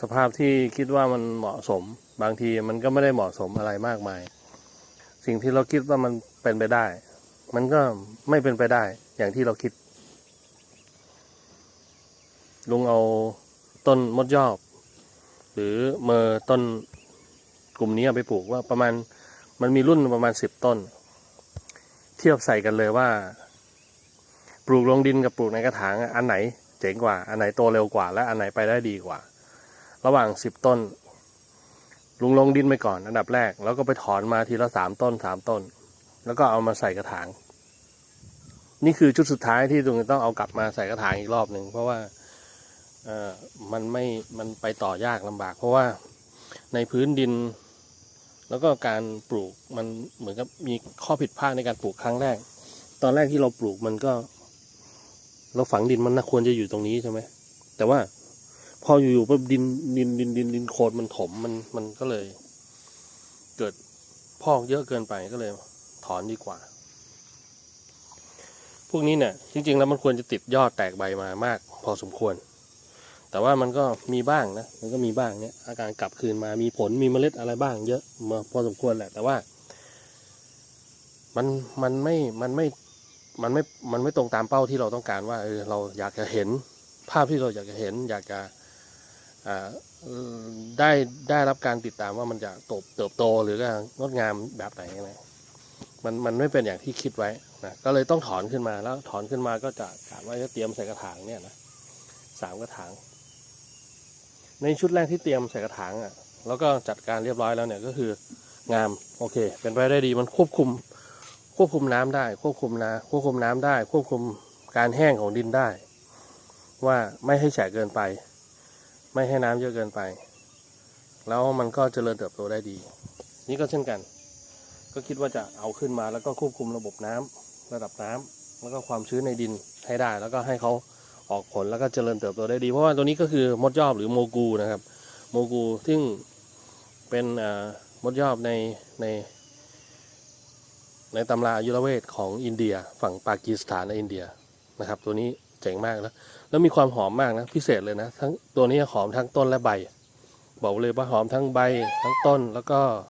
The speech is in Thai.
สภาพที่คิดว่ามันเหมาะสม บางทีมันก็ไม่ได้เหมาะสมอะไรมากมาย สิ่งที่เราคิดว่ามันเป็นไปได้ มันก็ไม่เป็นไปได้ อย่างที่เราคิด ลุงเอาต้นมดยอบ หรือเมอร์ต้นกลุ่มนี้ไปปลูกว่าประมาณมันมีรุ่นประมาณสิบต้น เทียบใส่กันเลยว่า ปลูกลงดินกับปลูกในกระถางอันไหน เจ๋งกว่า อันไหนโตเร็วกว่า และอันไหนไปได้ดีกว่า ระหว่างสิบต้น ลุงลงดินไปก่อนอันดับแรก แล้วก็ไปถอนมาทีละสามต้นสามต้น แล้วก็เอามาใส่กระถาง นี่คือชุดสุดท้ายที่ลุงต้องเอากลับมาใส่กระถางอีกรอบหนึ่งเพราะว่าเออมันไม่มันไปต่อยากลำบาก เพราะว่าในพื้นดิน แล้วก็การปลูกมันเหมือนกับมีข้อผิดพลาดในการปลูกครั้งแรก ตอนแรกที่เราปลูกมันก็ เราฝังดินมันน่าควรจะอยู่ตรงนี้ใช่ไหมแต่ว่า พออยู่ๆปุ๊บดินดินดินดินดินโคลนมันถมมันมันก็เลย เกิดพอกเยอะเกินไปก็เลย ถอนดีกว่า พวกนี้เนี่ย จริง ๆ แล้วมันควรจะติดยอดแตกใบมามาก พอสมควร แต่ว่ามันก็มีบ้างนะมันก็มีบ้างเนี่ย อาการกลับคืนมามีผลมีเมล็ดอะไรบ้าง เยอะมาพอสมควรแหละ แต่ว่า มันมันไม่มันไม่มันไม่ มันไม่ตรงตามเป้าที่เราต้องการว่าเออเราอยากจะเห็นภาพที่เราอยากจะเห็น อยากจะ ได้ได้รับการติดตามว่ามันจะโตเติบโตหรือก็งดงามแบบไหนนะมันมันไม่เป็นอย่างที่คิดไว้นะก็เลยต้องถอนขึ้นมาแล้วถอนขึ้นมาก็จะกะว่าจะเตรียมใส่กระถางเนี่ยนะสามกระถาง ในชุดแรกที่เตรียมใส่กระถางอะ แล้วก็จัดการเรียบร้อยแล้วเนี่ยก็คืองามโอเค เป็นไปได้ดีมันควบคุม ควบคุมน้ำได้ ควบคุมนาควบคุมน้ำได้ ควบคุมการแห้งของดินได้ ว่าไม่ให้แฉะเกินไป ไม่ให้น้ำเยอะเกินไป แล้วมันก็เจริญเติบโตได้ดี นี่ก็เช่นกัน ก็คิดว่าจะเอาขึ้นมาแล้วก็ควบคุมระบบน้ำระดับน้ำแล้วก็ความชื้นในดินให้ได้ แล้วก็ให้เขาออกผลแล้วก็เจริญเติบโตได้ดี เพราะว่าตัวนี้ก็คือมดยอบหรือโมกูนะครับ โมกูซึ่งเป็นมดยอบในใน ในตำราอายุรเวทของอินเดีย ฝั่งปากีสถานในอินเดียนะครับ ตัวนี้ เจ๋งมากแล้วแล้วมีความหอมมากนะพิเศษเลยนะทั้งตัวนี้หอมทั้งต้นและใบ บอกเลยว่าหอมทั้งใบทั้งต้นแล้วก็